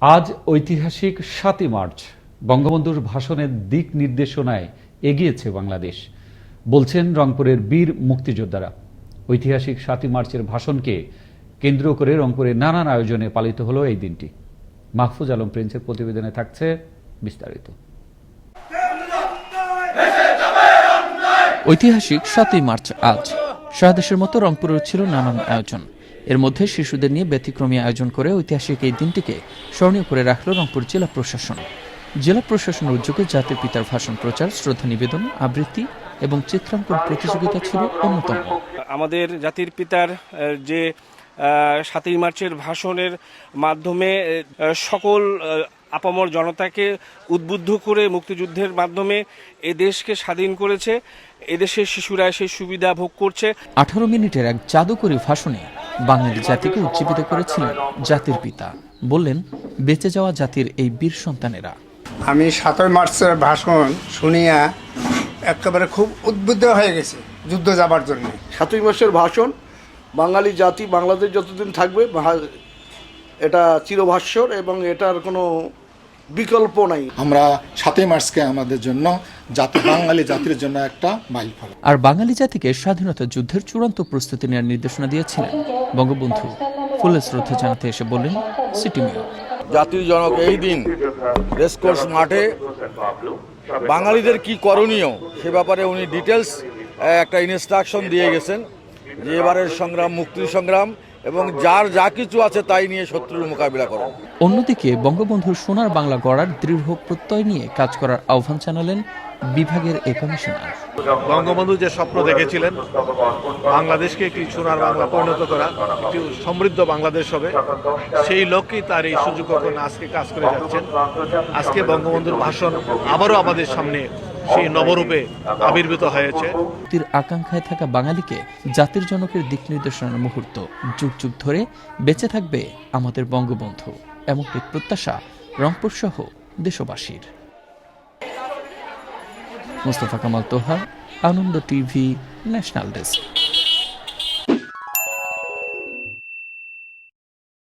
আজ ঐতিহাসিক সাতই মার্চ, বঙ্গবন্ধুর ভাষণের দিক নির্দেশনায় এগিয়েছে বাংলাদেশ। বলছেন রংপুরের বীর মুক্তিযোদ্ধারা। ঐতিহাসিক সাতই মার্চের ভাষণকে কেন্দ্র করে রংপুরে নানান আয়োজনে পালিত হলো এই দিনটি। মাহফুজ আলম প্রিন্সের প্রতিবেদনে থাকছে বিস্তারিত। ঐতিহাসিক সাতই মার্চ আজ। সারা দেশের মতো রংপুরের ছিল নানান আয়োজন। এর মধ্যে শিশুদের নিয়ে ব্যতিক্রমী আয়োজন করে ঐতিহাসিক এই দিনটিকে স্মরণীয় করে রাখল রংপুর জেলা প্রশাসন। জেলা প্রশাসনের উদ্যোগে জাতির পিতার ভাষণ প্রচার শ্রদ্ধা নিবেদন আবৃত্তি এবং চিত্রাঙ্কন প্রতিযোগিতা ছিল অন্যতম। আমাদের জাতির পিতার যে সাতই মার্চের ভাষণের মাধ্যমে সকল আপামর জনতাকে উদ্বুদ্ধ করে মুক্তিযুদ্ধের মাধ্যমে এ দেশকে স্বাধীন করেছে। এদেশের শিশুরা সেই সুবিধা ভোগ করছে। আঠারো মিনিটের এক জাদুকরী ভাষণে বাঙালি জাতিকে উজ্জীবিত করেছিলেন জাতির পিতা। বললেন বেঁচে যাওয়া জাতির এই বীর সন্তানেরা। আমি সাতই মার্চের ভাষণ শুনিয়া একেবারে খুব উদ্বুদ্ধ হয়ে গেছে যুদ্ধ যাবার জন্য। সাতই মাসের ভাষণ বাঙালি জাতি বাংলাদেশ যতদিন থাকবে এটা চিরভাষ্যর এবং এটার কোনো বিকল্প নাই। আমরা সাতই মার্চকে আমাদের জন্য জাতি বাঙালি জাতির জন্য একটা মাইলফলক আর বাঙালি জাতিকে স্বাধীনতা যুদ্ধের চূড়ান্ত প্রস্তুতি নেওয়ার নির্দেশনা দিয়েছিলেন বঙ্গবন্ধু। ফুলের শ্রদ্ধা জানাতে এসে বললেন সিটি মেয়র। জাতির জনক এই দিন রেসকোর্স মাঠে বাঙালিদের কি করণীয় সে ব্যাপারে উনি ডিটেলস একটা ইনস্ট্রাকশন দিয়ে গেছেন। যে এবারের সংগ্রাম মুক্তির সংগ্রাম এবং যার যা কিছু আছে তাই নিয়ে শত্রুর মোকাবিলা করো। অন্যদিকে বঙ্গবন্ধুর সোনার বাংলা গড়ার দৃঢ় প্রত্যয় নিয়ে কাজ করার আহ্বান জানালেন বিভাগের এ কমিশনার। বঙ্গবন্ধু যে স্বপ্ন দেখেছিলেন বাংলাদেশকে একটি সোনার বাংলা পরিণত করা একটি সমৃদ্ধ বাংলাদেশ হবে সেই লক্ষ্যেই তার এই সুযোগ আজকে কাজ করে যাচ্ছেন। আজকে বঙ্গবন্ধুর ভাষণ আবারও আমাদের সামনে সেই নবরূপে আবির্ভূত হয়েছে। মুক্তির আকাঙ্ক্ষায় থাকা বাঙালিকে জাতির জনকের দিক নির্দেশনার মুহূর্ত যুগ যুগ ধরে বেঁচে থাকবে আমাদের বঙ্গবন্ধু। এমনটি প্রত্যাশা রংপুর সহ দেশবাসীর। Mostafa Kamal Toha, Ananda TV, national desk.